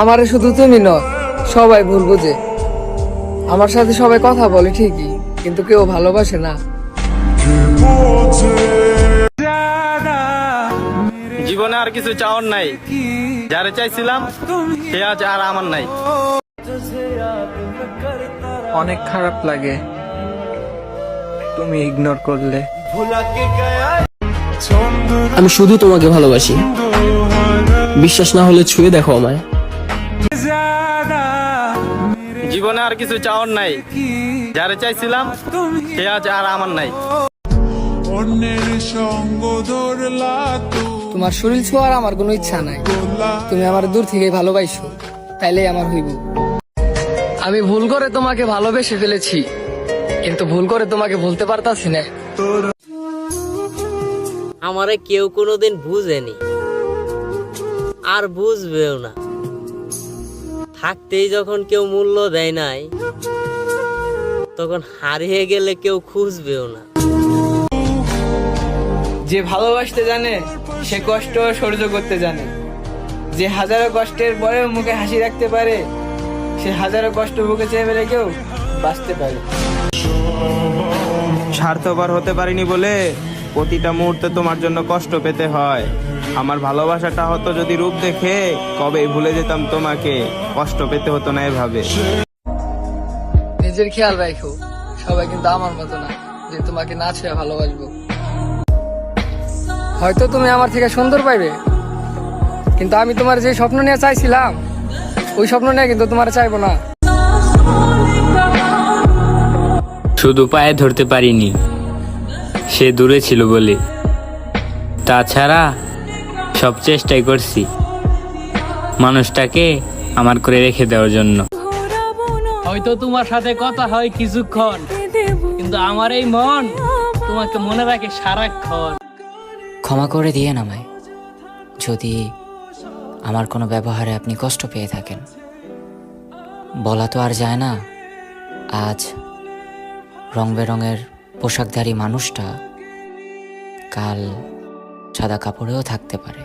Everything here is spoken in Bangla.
আমারে শুধু তুমি ন সবাই ভুল বুঝে। আমার সাথে সবাই কথা বলে ঠিকই কিন্তু কেউ ভালোবাসে না। জীবনে আর কিছু চাওয়ার নাই। যারে চাইছিলাম সে আজ আর আমার নাই। অনেক খারাপ লাগে। তুমি ইগনোর করলে। আমি শুধু তোমাকে ভালোবাসি। বিশ্বাস না হলে ছুঁয়ে দেখো আমায়। জীবনে আর কিছু চাওয়ার নাই। যারে চাইছিলাম সে আজ আর আমার নাই। অন্যের সঙ্গ ধরলা তোমার শরীর ছোঁয়ার আমার কোনো ইচ্ছা নাই। তুমি আমার দূর থেকে ভালোবাসো তাইলেই আমার হইব। আমি ভুল করে তোমাকে ভালোবেসে ফেলেছি কিন্তু ভুল করে তোমাকে ভুলতে পারতাছি না। আমারে কেউ কোনোদিন বুঝেনি আর বুঝবেও না। থাকতেই যখন কেউ মূল্য দেয় নাই তখন হারিয়ে গেলে কেউ খুঁজবেও না। যে ভালোবাসতে জানে সে কষ্ট সহ্য করতে জানে। যে হাজারো কষ্টের পরেও মুখে হাসি রাখতে পারে সে হাজারো কষ্ট বুকে চেয়ে ফেলে কেউ বাঁচতে পারে স্বার্থপর হতে পারিনি বলে প্রতিটা মুহূর্তে তোমার জন্য কষ্ট পেতে হয়। আমার ভালোবাসাটা হতো যদি রূপ দেখে কবে ভুলে যেতাম তোমাকে। কষ্ট পেতে হতো না এভাবে। নিজের খেয়াল রাখো সবাই কিন্তু আমার মতো না যে তোমাকে না ছেড়ে ভালোবাসবো। হয়তো তুমি আমার থেকে সুন্দর পাইবে কিন্তু আমি তোমার যে স্বপ্ন নিয়ে চাইছিলাম ওই স্বপ্ন নিয়ে কিন্তু তোমার চাইব না। শুধু পায়ে ধরতে পারিনি সে দূরে ছিল বলে। তাছাড়া সব চেষ্টাই করছি মানুষটাকে আমার করে রেখে দেওয়ার জন্য। হয়তো তোমার সাথে কথা হয় কিছুক্ষণ কিন্তু আমার এই মন তোমাকে মনে রাখে সারাক্ষণ। ক্ষমা করে দিয়ে আমায় যদি আমার কোনো ব্যবহারে আপনি কষ্ট পেয়ে থাকেন। বলা তো আর যায় না আজ রং বেরঙের পোশাকধারী মানুষটা কাল সাদা কাপড়েও থাকতে পারে।